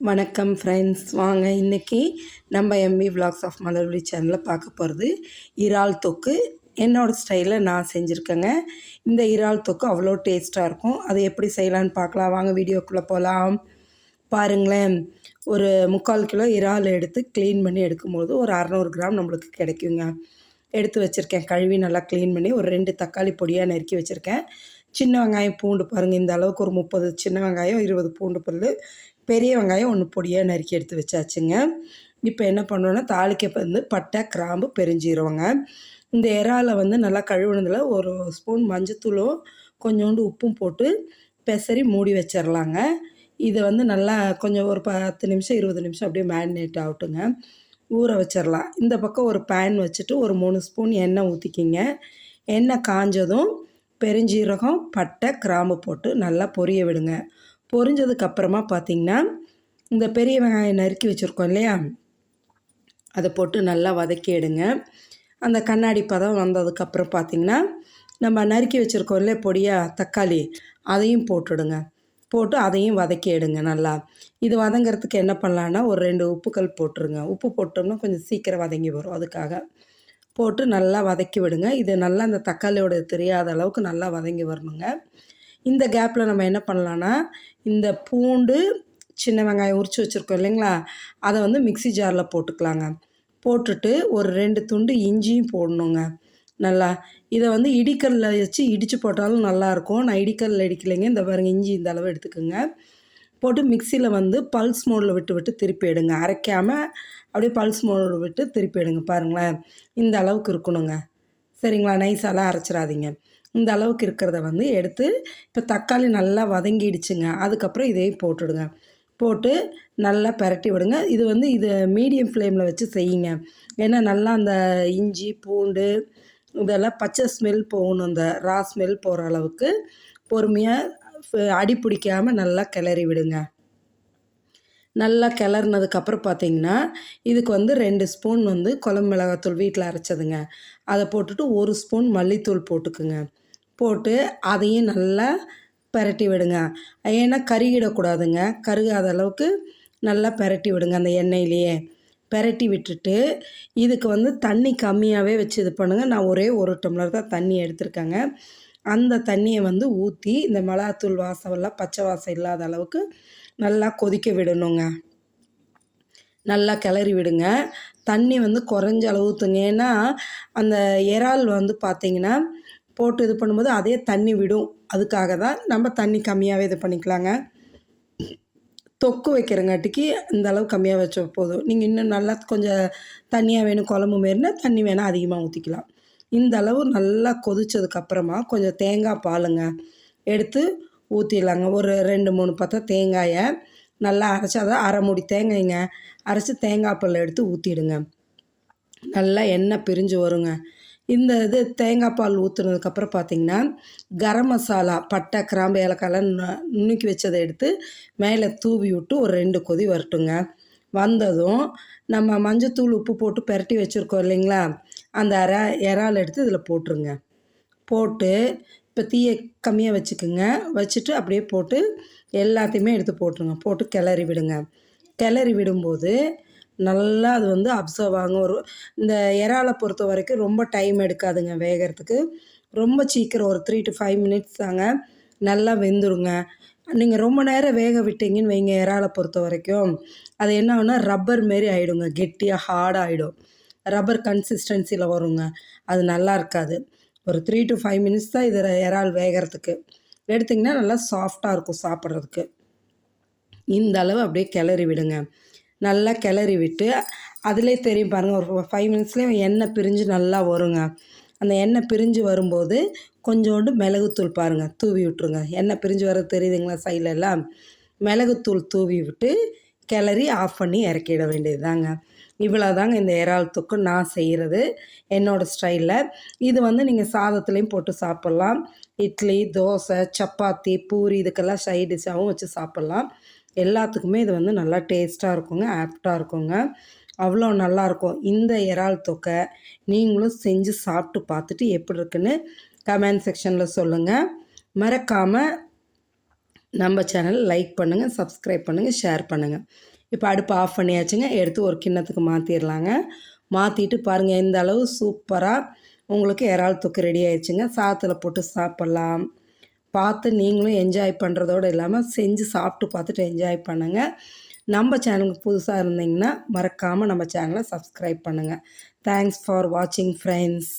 வணக்கம் ஃப்ரெண்ட்ஸ் வாங்க இன்றைக்கி நம்ம எம்பி vlogs ஆஃப் மலர்வழி சேனலில் பார்க்க போகிறது இறால் தொக்கு. என்னோடய ஸ்டைலில் நான் செஞ்சுருக்கேங்க. இந்த இறால் தொக்கு அவ்வளோ டேஸ்ட்டாக இருக்கும். அதை எப்படி செய்யலான்னு பார்க்கலாம். வாங்க வீடியோக்குள்ளே போகலாம் பாருங்களேன். ஒரு முக்கால் கிலோ இறால் எடுத்து க்ளீன் பண்ணி எடுக்கும்போது ஒரு அறநூறு கிராம் நம்மளுக்கு கிடைக்குங்க. எடுத்து வச்சுருக்கேன். கழுவி நல்லா க்ளீன் பண்ணி ஒரு ரெண்டு தக்காளி பொடியாக நறுக்கி வச்சுருக்கேன். சின்ன வெங்காயம் பூண்டு பாருங்கள் இந்த அளவுக்கு ஒரு முப்பது சின்ன வெங்காயம் இருபது பூண்டு பல்லு பெரிய வெங்காயம் ஒன்று பொடியாக நறுக்கி எடுத்து வச்சாச்சுங்க. இப்போ என்ன பண்ணோன்னா தாளிக்க வந்து பட்டை கிராம்பு பெருஞ்சீரவங்க இந்த இறால வந்து நல்லா கழுவுனதில் ஒரு ஸ்பூன் மஞ்சத்தூளும் கொஞ்சோண்டு உப்பும் போட்டு பெசரி மூடி வச்சிடலாங்க இதை வந்து நல்லா கொஞ்சம் ஒரு பத்து நிமிஷம் இருபது நிமிஷம் அப்படியே மேரினேட் ஆகட்டுங்க. ஊற வச்சிடலாம் இந்த பக்கம் ஒரு பேன் வச்சுட்டு ஒரு மூணு ஸ்பூன் எண்ணெய் ஊற்றிக்கிங்க எண்ணெய் காஞ்சதும் பெருஞ்சீரகம் பட்டை கிராம்பு போட்டு நல்லா பொரிய விடுங்க. பொரிஞ்சதுக்கப்புறமா பார்த்தீங்கன்னா இந்த பெரிய வெங்காயம் நறுக்கி வச்சுருக்கோம் இல்லையா? அதை போட்டு நல்லா வதக்கி எடுங்க. அந்த கண்ணாடி பதம் வந்ததுக்கப்புறம் பார்த்தீங்கன்னா நம்ம நறுக்கி வச்சுருக்கோம் இல்லையா பொடியாக தக்காளி அதையும் போட்டுடுங்க. போட்டு அதையும் வதக்கி எடுங்க நல்லா. இது வதங்கிறதுக்கு என்ன பண்ணலான்னா ஒரு ரெண்டு உப்புக்கல் போட்டுருங்க. உப்பு போட்டோம்னா கொஞ்சம் சீக்கிரம் வதங்கி வரும் அதுக்காக. போட்டு நல்லா வதக்கி விடுங்க. இது நல்லா அந்த தக்காளியோட தெரியாத அளவுக்கு நல்லா வதங்கி வரணுங்க. இந்த கேப்பில் நம்ம என்ன பண்ணலான்னா இந்த பூண்டு சின்ன வெங்காயம் உரித்து வச்சுருக்கோம் இல்லைங்களா? அதை வந்து மிக்ஸி ஜாரில் போட்டுக்கலாங்க. போட்டுட்டு ஒரு ரெண்டு துண்டு இஞ்சியும் போடணுங்க. நல்லா இதை வந்து இடிக்கல்ல வச்சு இடித்து போட்டாலும் நல்லாயிருக்கும். நான் இடிக்கல்ல இடிக்கலைங்க. இந்த பாருங்க இஞ்சி இந்த அளவு எடுத்துக்கோங்க. போட்டு மிக்சியில் வந்து பல்ஸ் மோடில் விட்டு விட்டு திருப்பி எடுங்க. அரைக்காமல் அப்படியே பல்ஸ் மோடில் விட்டு திருப்பி எடுங்க பாருங்களேன். இந்த அளவுக்கு இருக்கணுங்க. சரிங்களா? நைஸாலாம் அரைச்சிடாதீங்க. இந்த அளவுக்கு இருக்கிறத வந்து எடுத்து இப்போ தக்காளி நல்லா வதங்கிடுச்சுங்க. அதுக்கப்புறம் இதையும் போட்டுடுங்க. போட்டு நல்லா பரட்டி விடுங்க. இது வந்து இது மீடியம் ஃப்ளேமில் வச்சு செய்யுங்க. ஏன்னா நல்லா அந்த இஞ்சி பூண்டு இதெல்லாம் பச்சை ஸ்மெல் போகணும். அந்த ரா ஸ்மெல் போகிற அளவுக்கு பொறுமையாக அடி பிடிக்காமல் நல்லா கிளறி விடுங்க. நல்லா கிளறினதுக்கப்புறம் பார்த்தீங்கன்னா இதுக்கு வந்து ரெண்டு ஸ்பூன் வந்து குழம்பு மிளகாத்தூள் வீட்டில் அரைச்சதுங்க. அதை போட்டுட்டு ஒரு ஸ்பூன் மல்லித்தூள் போட்டுக்குங்க. போட்டு அதையும் நல்லா பெரட்டி விடுங்க. ஏன்னா கருகிடக்கூடாதுங்க கருகாத அளவுக்கு நல்லா பெரட்டி விடுங்க அந்த எண்ணெயிலேயே. பெரட்டி விட்டுட்டு இதுக்கு வந்து தண்ணி கம்மியாகவே வச்சு இது பண்ணுங்கள் நான் ஒரே ஒரு டம்ளர் தான் தண்ணி எடுத்திருக்கேங்க. அந்த தண்ணியை வந்து ஊற்றி இந்த மிளகாத்தூள் வாசமெல்லாம் பச்சை வாசம் இல்லாத அளவுக்கு நல்லா கொதிக்க விடணுங்க. நல்லா கிளறி விடுங்க. தண்ணி வந்து குறைஞ்ச அளவு ஊற்றுங்க ஏன்னா அந்த இறால் வந்து பார்த்திங்கன்னா போட்டு இது பண்ணும்போது அதே தண்ணி விடும். அதுக்காக தான் நம்ம தண்ணி கம்மியாகவே இது பண்ணிக்கலாங்க. தொக்கு வைக்கிறங்காட்டிக்கு இந்த அளவு கம்மியாக வச்ச போதும். நீங்கள் இன்னும் நல்லா கொஞ்சம் தண்ணியாக வேணும் குழம்பு மாரினா தண்ணி வேணால் அதிகமாக ஊற்றிக்கலாம் இந்த அளவு நல்லா கொதிச்சதுக்கப்புறமா கொஞ்சம் தேங்காய் பாலுங்க எடுத்து ஊற்றிடலாங்க ஒரு ரெண்டு மூணு பத்தா தேங்காயை நல்லா அரைச்சி அதை அரை மூடி தேங்காய்ங்க அரைச்சி தேங்காய் பால் எடுத்து ஊற்றிடுங்க நல்லா எண்ணெய் பிரிஞ்சு வருங்க. இந்த இது தேங்காய் பால் ஊற்றுனதுக்கப்புறம் பார்த்தீங்கன்னா கரம் மசாலா பட்டை கிராம்பு ஏலக்காயெல்லாம் நு- நுணுக்கி வச்சதை எடுத்து மேலே தூவி விட்டு ஒரு ரெண்டு கொதி வரட்டுங்க. வந்ததும் நம்ம மஞ்சத்தூள் உப்பு போட்டு பெரட்டி வச்சுருக்கோம் இல்லைங்களா? அந்த இறா இறால் எடுத்து இதில் போட்டுருங்க. போட்டு இப்போ தீயை கம்மியாக வச்சுக்குங்க. வச்சுட்டு அப்படியே போட்டு எல்லாத்தையுமே எடுத்து போட்டுருங்க. போட்டு கிளறி விடுங்க. கிளறி விடும்போது நல்லா அது வந்து அப்சர்வ் ஆகும். ஒரு இந்த இறாலை பொறுத்த வரைக்கும் ரொம்ப டைம் எடுக்காதுங்க வேகிறதுக்கு. ரொம்ப சீக்கிரம் ஒரு த்ரீ டு ஃபைவ் மினிட்ஸ் தாங்க நல்லா வெந்துருங்க. நீங்கள் ரொம்ப நேரம் வேக விட்டீங்கன்னு வைங்க இறாலை பொறுத்த வரைக்கும். அது என்ன ஆகுனா ரப்பர் மாரி ஆகிடுங்க கெட்டியாக ஹார்டாக ஆகிடும் ரப்பர் கன்சிஸ்டன்சியில் வருங்க. அது நல்லா இருக்காது. ஒரு த்ரீ டு ஃபைவ் மினிட்ஸ் தான் இதில் இறால் வேகிறதுக்கு. எடுத்திங்கன்னா நல்லா சாஃப்டாக இருக்கும் சாப்பிட்றதுக்கு. இந்த அளவு அப்படியே கிளறி விடுங்க. நல்லா கிளறி விட்டு அதிலே தெரியும் பாருங்கள் ஒரு ஃபைவ் மினிட்ஸ்லேயே எண்ணெய் பிரிஞ்சு நல்லா வருங்க. அந்த எண்ணெய் பிரிஞ்சு வரும்போது கொஞ்சோண்டு மிளகுத்தூள் பாருங்கள் தூவி விட்ருங்க எண்ணெய் பிரிஞ்சு வர தெரியுதுங்களா சைடில் எல்லாம்? மிளகுத்தூள் தூவி விட்டு கிளறி ஆஃப் பண்ணி இறக்கிட வேண்டியதுதாங்க. இவ்வளோ தாங்க இந்த இறால் தொக்கு நான் செய்கிறது என்னோடய ஸ்டைலில் இது வந்து நீங்கள் சாதத்துலேயும் போட்டு சாப்பிட்லாம். இட்லி தோசை சப்பாத்தி பூரி இதுக்கெல்லாம் சைட் டிஷ்ஷாகவும் வச்சு சாப்பிட்லாம். எல்லாத்துக்குமே இது வந்து நல்லா டேஸ்ட்டாக இருக்குங்க ஆப்டாக இருக்குங்க. அவ்வளோ நல்லாயிருக்கும் இந்த இறால் தொக்கை நீங்களும் செஞ்சு சாப்பிட்டு பார்த்துட்டு எப்படி இருக்குன்னு கமெண்ட் செக்ஷனில் சொல்லுங்கள் மறக்காமல் நம்ம சேனல் லைக் பண்ணுங்கள் சப்ஸ்கிரைப் பண்ணுங்கள் ஷேர் பண்ணுங்கள் இப்போ அடுப்பு ஆஃப் பண்ணியாச்சுங்க. எடுத்து ஒரு கிண்ணத்துக்கு மாற்றிடலாங்க மாற்றிட்டு பாருங்கள் இந்த அளவு சூப்பராக உங்களுக்கு இறால் தொக்கு ரெடி ஆயிடுச்சுங்க. சாத்தில் போட்டு சாப்பிட்லாம். பார்த்து நீங்களும் என்ஜாய் பண்ணுறதோடு இல்லாமல் செஞ்சு சாப்பிட்டு பார்த்துட்டு என்ஜாய் பண்ணுங்கள் நம்ம சேனலுக்கு புதுசாக இருந்தீங்கன்னா மறக்காமல் நம்ம சேனலை சப்ஸ்கிரைப் பண்ணுங்கள் தேங்க்ஸ் ஃபார் வாட்சிங் ஃப்ரெண்ட்ஸ்